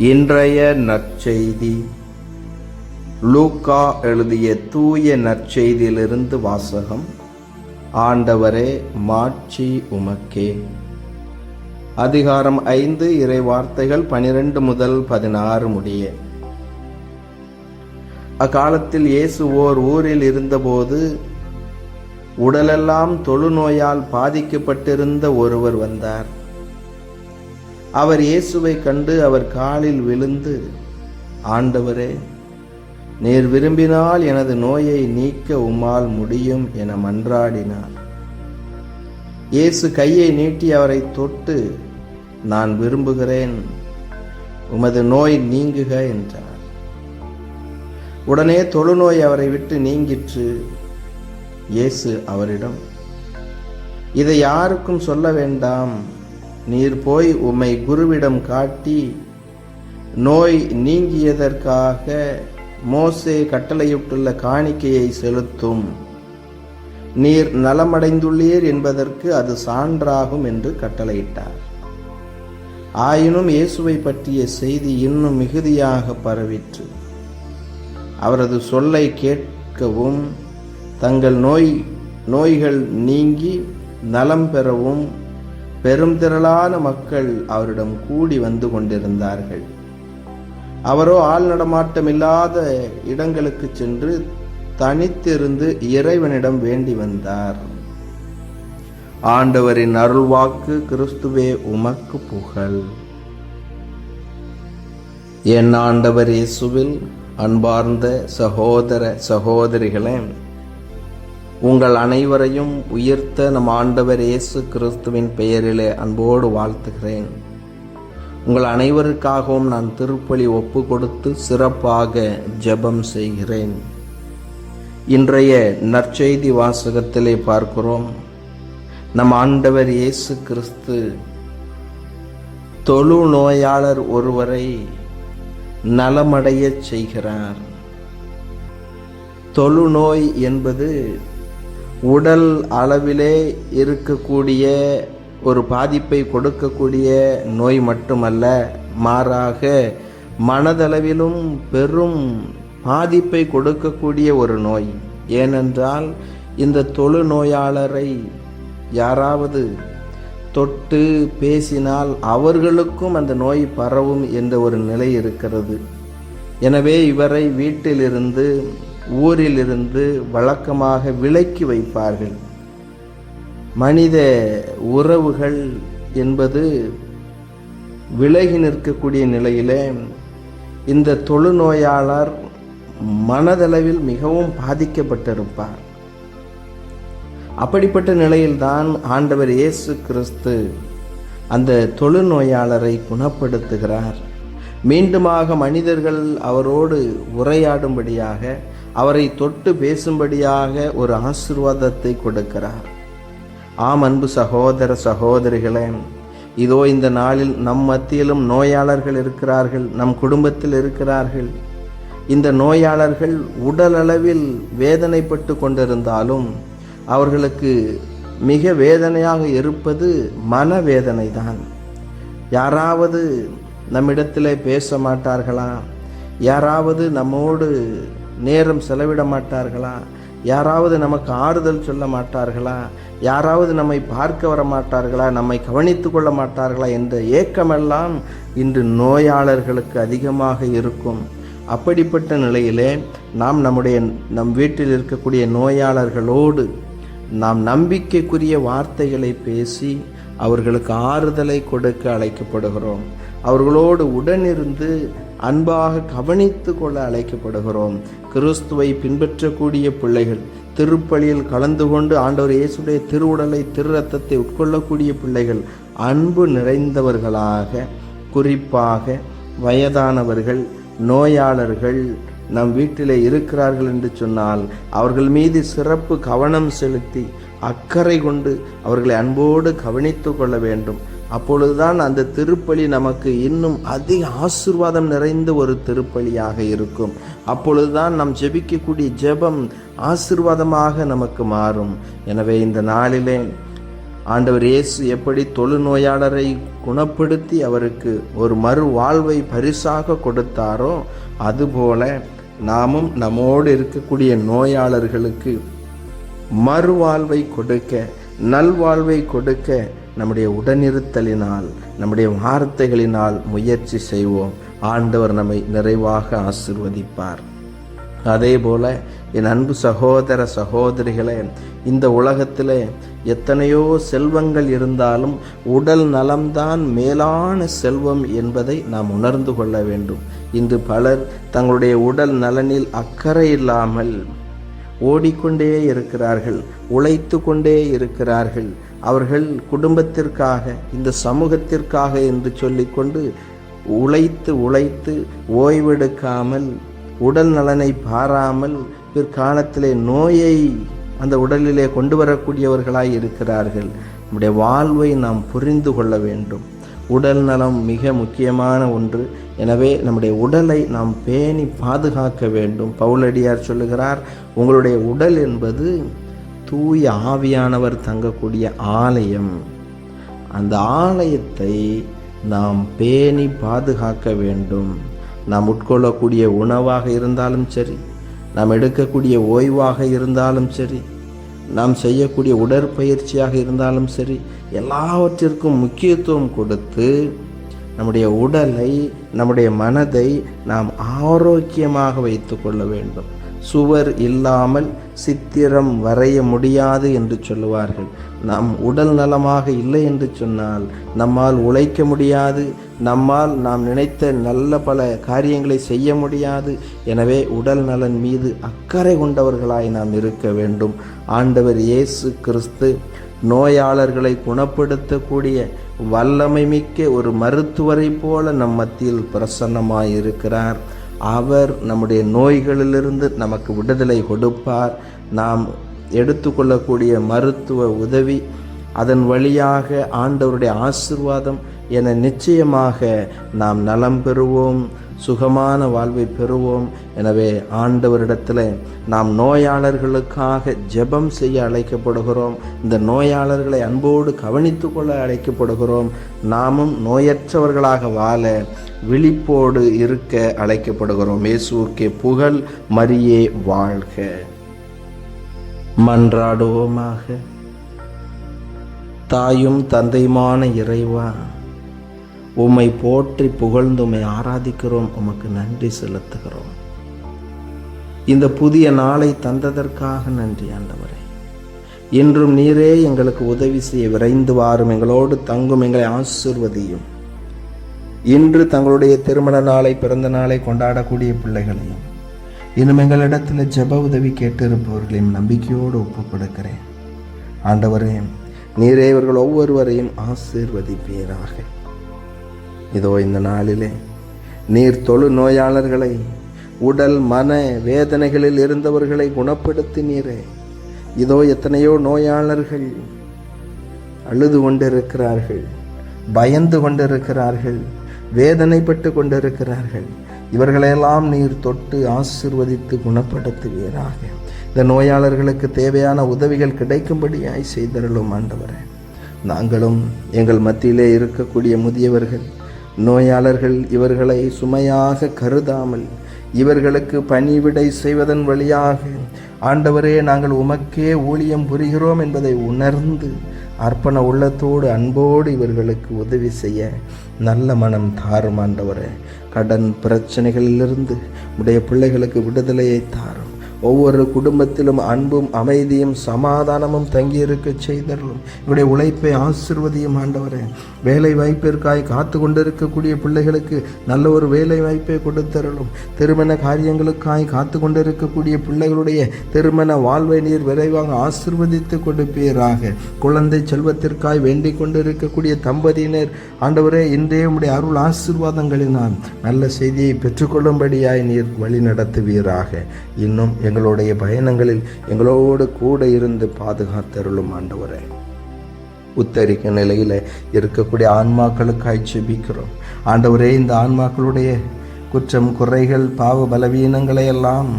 இன்றைய நற்செய்தி. லூக்கா எழுதிய தூய நற்செய்தியிலிருந்து வாசகம். ஆண்டவரே மாட்சி உமக்கே. அதிகாரம் ஐந்து இறை வார்த்தைகள் பனிரெண்டு முதல் பதினாறு முடிய. அக்காலத்தில் இயேசு ஓர் ஊரில் இருந்தபோது உடலெல்லாம் தொழுநோயால் பாதிக்கப்பட்டிருந்த ஒருவர் வந்தார். அவர் இயேசுவை கண்டு அவர் காலில் விழுந்து ஆண்டவரே நீர் விரும்பினால் எனது நோயை நீக்க உம்மால் முடியும் என மன்றாடினார். இயேசு கையை நீட்டி அவரை தொட்டு நான் விரும்புகிறேன் உமது நோய் நீங்குக என்றார். உடனே தொழுநோய் அவரை விட்டு நீங்கிற்று. இயேசு அவரிடம் இதை யாருக்கும் சொல்ல வேண்டாம் நீர் போய் உம்மை குருவிடம் காட்டி நோய் நீங்கியதற்காக மோசே கட்டளையிட்டுள்ள காணிக்கையை செலுத்தும். நீர் நலமடைந்துள்ளீர் என்பதற்கு அது சான்றாகும் என்று கட்டளையிட்டார். ஆயினும் இயேசுவை பற்றிய செய்தி இன்னும் மிகுதியாக பரவிற்று. அவரது சொல்லை கேட்கவும் தங்கள் நோய் நோய்கள் நீங்கி நலம் பெறவும் பெரும் திரளான மக்கள் அவரிடம் கூடி வந்து கொண்டிருந்தார்கள். அவரோ ஆள் நடமாட்டம் இல்லாத இடங்களுக்கு சென்று தனித்திருந்து இறைவனிடம் வேண்டி வந்தார். ஆண்டவரின் அருள்வாக்கு கிறிஸ்துவே உமக்கு புகழ். என் ஆண்டவர் இயேசுவில் அன்பார்ந்த சகோதர சகோதரிகளே உங்கள் அனைவரையும் உயிர்த்த நம் ஆண்டவர் இயேசு கிறிஸ்துவின் பெயரிலே அன்போடு வாழ்த்துகிறேன். உங்கள் அனைவருக்காகவும் நான் திருப்பலி ஒப்பு கொடுத்து சிறப்பாக ஜெபம் செய்கிறேன். இன்றைய நற்செய்தி வாசகத்திலே பார்க்கிறோம். நம் ஆண்டவர் இயேசு கிறிஸ்து தொழு நோயாளர் ஒருவரை நலமடையச் செய்கிறார். தொழுநோய் என்பது உடல் அளவிலே இருக்கக்கூடிய ஒரு பாதிப்பை கொடுக்கக்கூடிய நோய் மட்டுமல்ல மாறாக மனதளவிலும் பெரும் பாதிப்பை கொடுக்கக்கூடிய ஒரு நோய். ஏனென்றால் இந்த தொழு நோயாளரை யாராவது தொட்டு பேசினால் அவர்களுக்கும் அந்த நோய் பரவும் என்ற ஒரு நிலை இருக்கிறது. எனவே இவரை வீட்டிலிருந்து ஊரிலிருந்து வழக்கமாக விலக்கி வைப்பார்கள். மனித உறவுகள் என்பது விலகி நிற்கக்கூடிய நிலையிலே இந்த தொழுநோயாளர் மனதளவில் மிகவும் பாதிக்கப்பட்டிருப்பார். அப்படிப்பட்ட நிலையில்தான் ஆண்டவர் இயேசு கிறிஸ்து அந்த தொழுநோயாளரை குணப்படுத்துகிறார். மீண்டுமாக மனிதர்கள் அவரோடு உரையாடும்படியாக அவரை தொட்டு பேசும்படியாக ஒரு ஆசிர்வாதத்தை கொடுக்கிறார். ஆம் அன்பு சகோதர சகோதரிகளே இதோ இந்த நாளில் நம் மத்தியிலும் நோயாளர்கள் இருக்கிறார்கள் நம் குடும்பத்தில் இருக்கிறார்கள். இந்த நோயாளர்கள் உடலளவில் வேதனைப்பட்டு கொண்டிருந்தாலும் அவர்களுக்கு மிக வேதனையாக இருப்பது மனவேதனை தான் யாராவது நம்மிடத்தில் பேச மாட்டார்களா? யாராவது நம்மோடு நேரம் செலவிட மாட்டார்களா? யாராவது நமக்கு ஆறுதல் சொல்ல மாட்டார்களா? யாராவது நம்மை பார்க்க வர மாட்டார்களா? நம்மை கவனித்து கொள்ள மாட்டார்களா? என்ற ஏக்கமெல்லாம் இன்று நோயாளர்களுக்கு அதிகமாக இருக்கும். அப்படிப்பட்ட நிலையிலே நாம் நம்முடைய நம் வீட்டில் இருக்கக்கூடிய நோயாளர்களோடு நாம் நம்பிக்கைக்குரிய வார்த்தைகளை பேசி அவர்களுக்கு ஆறுதலை கொடுக்க அழைக்கப்படுகிறோம். அவர்களோடு உடனிருந்து அன்பாக கவனித்து கொள்ள அழைக்கப்படுகிறோம். கிறிஸ்துவை பின்பற்றக்கூடிய பிள்ளைகள் திருப்பலியில் கலந்து கொண்டு ஆண்டவர் இயேசுடைய திருவுடலை திரு ரத்தத்தை உட்கொள்ளக்கூடிய பிள்ளைகள் அன்பு நிறைந்தவர்களாக குறிப்பாக வயதானவர்கள் நோயாளர்கள் நம் வீட்டிலே இருக்கிறார்கள் என்று சொன்னால் அவர்கள் மீது சிறப்பு கவனம் செலுத்தி அக்கறை கொண்டு அவர்களை அன்போடு கவனித்து கொள்ள வேண்டும். அப்பொழுதுதான் அந்த திருப்பலி நமக்கு இன்னும் அதிக ஆசிர்வாதம் நிறைந்த ஒரு திருப்பலியாக இருக்கும். அப்பொழுதுதான் நாம் ஜெபிக்கக்கூடிய ஜெபம் ஆசிர்வாதமாக நமக்கு மாறும். எனவே இந்த நாளிலே ஆண்டவர் இயேசு எப்படி தொழுநோயாளரை குணப்படுத்தி அவருக்கு ஒரு மறு வாழ்வை பரிசாக கொடுத்தாரோ அதுபோல நாமும் நம்மோடு இருக்கக்கூடிய நோயாளர்களுக்கு மறுவாழ்வை கொடுக்க நல்வாழ்வை கொடுக்க நம்முடைய உடனிருத்தலினால் நம்முடைய வார்த்தைகளினால் முயற்சி செய்வோம். ஆண்டவர் நம்மை நிறைவாக ஆசிர்வதிப்பார். அதே போல என் அன்பு சகோதர சகோதரிகளே இந்த உலகத்தில் எத்தனையோ செல்வங்கள் இருந்தாலும் உடல் நலம்தான் மேலான செல்வம் என்பதை நாம் உணர்ந்து கொள்ள வேண்டும். இன்று பலர் தங்களுடைய உடல் நலனில் அக்கறை இல்லாமல் ஓடிக்கொண்டே இருக்கிறார்கள் உழைத்து கொண்டே இருக்கிறார்கள். அவர்கள் குடும்பத்திற்காக இந்த சமூகத்திற்காக என்று சொல்லிக்கொண்டு உழைத்து உழைத்து ஓய்வெடுக்காமல் உடல் நலனை பாராமல் பிற்காலத்திலே நோயை அந்த உடலிலே கொண்டு வரக்கூடியவர்களாய் இருக்கிறார்கள். நம்முடைய வாழ்வை நாம் புரிந்து கொள்ள வேண்டும். உடல் நலம் மிக முக்கியமான ஒன்று. எனவே நம்முடைய உடலை நாம் பேணி பாதுகாக்க வேண்டும். பவுலடியார் சொல்லுகிறார் உங்களுடைய உடல் என்பது தூய ஆவியானவர் தங்கக்கூடிய ஆலயம். அந்த ஆலயத்தை நாம் பேணி பாதுகாக்க வேண்டும். நாம் உட்கொள்ளக்கூடிய உணவாக இருந்தாலும் சரி நாம் எடுக்கக்கூடிய ஓய்வாக இருந்தாலும் சரி நாம் செய்யக்கூடிய உடற்பயிற்சியாக இருந்தாலும் சரி எல்லாவற்றிற்கும் முக்கியத்துவம் கொடுத்து நம்முடைய உடலை நம்முடைய மனதை நாம் ஆரோக்கியமாக வைத்து கொள்ள வேண்டும். சுவர் இல்லாமல் சித்திரம் வரைய முடியாது என்று சொல்லுவார்கள். நம் உடல் நலமாக இல்லை என்று சொன்னால் நம்மால் உழைக்க முடியாது. நம்மால் நாம் நினைத்த நல்ல பல காரியங்களை செய்ய முடியாது. எனவே உடல் நலன் மீது அக்கறை கொண்டவர்களாய் நாம் இருக்க வேண்டும். ஆண்டவர் இயேசு கிறிஸ்து நோயாளர்களை குணப்படுத்தக்கூடிய வல்லமை மிக்க ஒரு மருத்துவரை போல நம் மத்தியில் பிரசன்னமாயிருக்கிறார். அவர் நம்முடைய நோய்களிலிருந்து நமக்கு விடுதலை கொடுப்பார். நாம் எடுத்துக்கொள்ளக்கூடிய மருத்துவ உதவி அதன் வழியாக ஆண்டவருடைய ஆசிர்வாதம் என நிச்சயமாக நாம் நலம் பெறுவோம். சுகமான வாழ்வை பெறுவோம். எனவே ஆண்டவரிடத்தில் நாம் நோயாளர்களுக்காக ஜெபம் செய்ய அழைக்கப்படுகிறோம். இந்த நோயாளர்களை அன்போடு கவனித்து கொள்ள அழைக்கப்படுகிறோம். நாமும் நோயற்றவர்களாக வாழ விழிப்போடு இருக்க அழைக்கப்படுகிறோம். இயேசுக்கே புகழ் மரியே வாழ்க. மன்றாடுவோமாக. தாயும் தந்தையுமான இறைவா உம்மை போற்றி புகழ்ந்து உம்மை ஆராதிக்கிறோம் உமக்கு நன்றி செலுத்துகிறோம். இந்த புதிய நாளை தந்ததற்காக நன்றி ஆண்டவரே. இன்றும் நீரே எங்களுக்கு உதவி செய்ய விரைந்து வாரும் எங்களோடு தங்கும் எங்களை ஆசிர்வதியும். இன்று தங்களுடைய திருமண நாளை பிறந்த நாளை கொண்டாடக்கூடிய பிள்ளைகளையும் இன்னும் எங்களிடத்தில் ஜெப உதவி கேட்டிருப்பவர்களையும் நம்பிக்கையோடு ஒப்புக் கொடுக்கிறேன் ஆண்டவரே நீரே இவர்கள் ஒவ்வொருவரையும் ஆசீர்வதிப்பீராக. இதோ இந்த நாளிலே நீர் தொழு நோயாளர்களை உடல் மன வேதனைகளில் இருந்தவர்களை குணப்படுத்தினீரே இதோ எத்தனையோ நோயாளர்கள் அழுது கொண்டிருக்கிறார்கள் பயந்து கொண்டிருக்கிறார்கள் வேதனைப்பட்டு கொண்டிருக்கிறார்கள். இவர்களையெல்லாம் நீர் தொட்டு ஆசிர்வதித்து குணப்படுத்துவீராக. இந்த நோயாளர்களுக்கு தேவையான உதவிகள் கிடைக்கும்படியாய் செய்தருளும் ஆண்டவரே. நாங்களும் எங்கள் மத்தியிலே இருக்கக்கூடிய முதியவர்கள் நோயாளர்கள் இவர்களை சுமையாக கருதாமல் இவர்களுக்கு பணிவிடை செய்வதன் வழியாக ஆண்டவரே நாங்கள் உமக்கே ஊழியம் புரிகிறோம் என்பதை உணர்ந்து அர்ப்பண உள்ளத்தோடு அன்போடு இவர்களுக்கு உதவி செய்ய நல்ல மனம் தாரும் ஆண்டவரே. கடன் பிரச்சனைகளிலிருந்து உடைய பிள்ளைகளுக்கு விடுதலையை தாரும். ஒவ்வொரு குடும்பத்திலும் அன்பும் அமைதியும் சமாதானமும் தங்கியிருக்க செய்தரும் இவருடைய உழைப்பை ஆசிர்வதியும் ஆண்டவரே. வேலை வாய்ப்பிற்காய் காத்து கொண்டிருக்கக்கூடிய பிள்ளைகளுக்கு நல்ல ஒரு வேலை வாய்ப்பை கொடுத்தரலும் திருமண காரியங்களுக்காய் காத்து கொண்டிருக்கக்கூடிய பிள்ளைகளுடைய திருமண வாழ்வை நீர் விரைவாக ஆசிர்வதித்து கொடுப்பீராக. குழந்தை செல்வத்திற்காய் வேண்டிக் கொண்டிருக்கக்கூடிய தம்பதியினர் ஆண்டவரே இன்றே உடைய அருள் ஆசிர்வாதங்களினால் நல்ல செய்தியை பெற்றுக்கொள்ளும்படியாய் நீர் வழி நடத்துவீராக இன்னும் எங்களுடைய பயணங்களில் எங்களோடு கூட இருந்து பாதுகாத்தருளும் ஆண்டவரே. உத்தரிக்க நிலையில் இருக்கக்கூடிய ஆன்மாக்களுக்காய் செபிக்கிறோம் ஆண்டவரே இந்த ஆன்மாக்களுடைய குற்றம் குறைகள் பாவ பலவீனங்களை எல்லாம்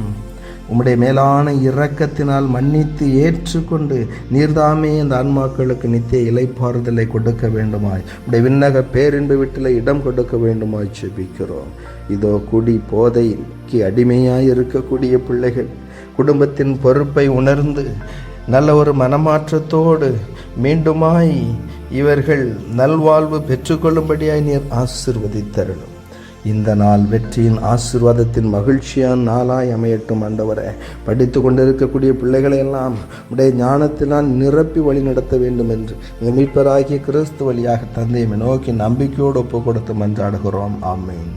உம்முடைய மேலான இரக்கத்தினால் மன்னித்து ஏற்றுக்கொண்டு நீர்தாமே இந்த ஆன்மாக்களுக்கு நித்திய இலைப்பாறுதலை கொடுக்க வேண்டுமாய். உடைய விண்ணக பேரின்பு வீட்டில் இடம் கொடுக்க வேண்டுமாய் செபிக்கிறோம் இதோ குடி போதைக்கு அடிமையாய் இருக்கக்கூடிய பிள்ளைகள் குடும்பத்தின் பொறுப்பை உணர்ந்து நல்ல ஒரு மனமாற்றத்தோடு மீண்டுமாய் இவர்கள் நல்வாழ்வு பெற்றுக்கொள்ளும்படியாய் நீர் ஆசிர்வதித்தரணும். இந்த நாள் வெற்றியின் ஆசீர்வாதத்தின் மகிழ்ச்சியான நாளாய் அமையட்டும் ஆண்டவரே. படித்து கொண்டிருக்கக்கூடிய பிள்ளைகளை எல்லாம் உடைய ஞானத்தினால் நிரப்பி வழி நடத்த வேண்டும் என்று மீட்பராகிய கிறிஸ்து வழியாக தந்தையை நோக்கி நம்பிக்கையோடு ஒப்பு கொடுத்து மன்றாடுகிறோம். ஆமேன்.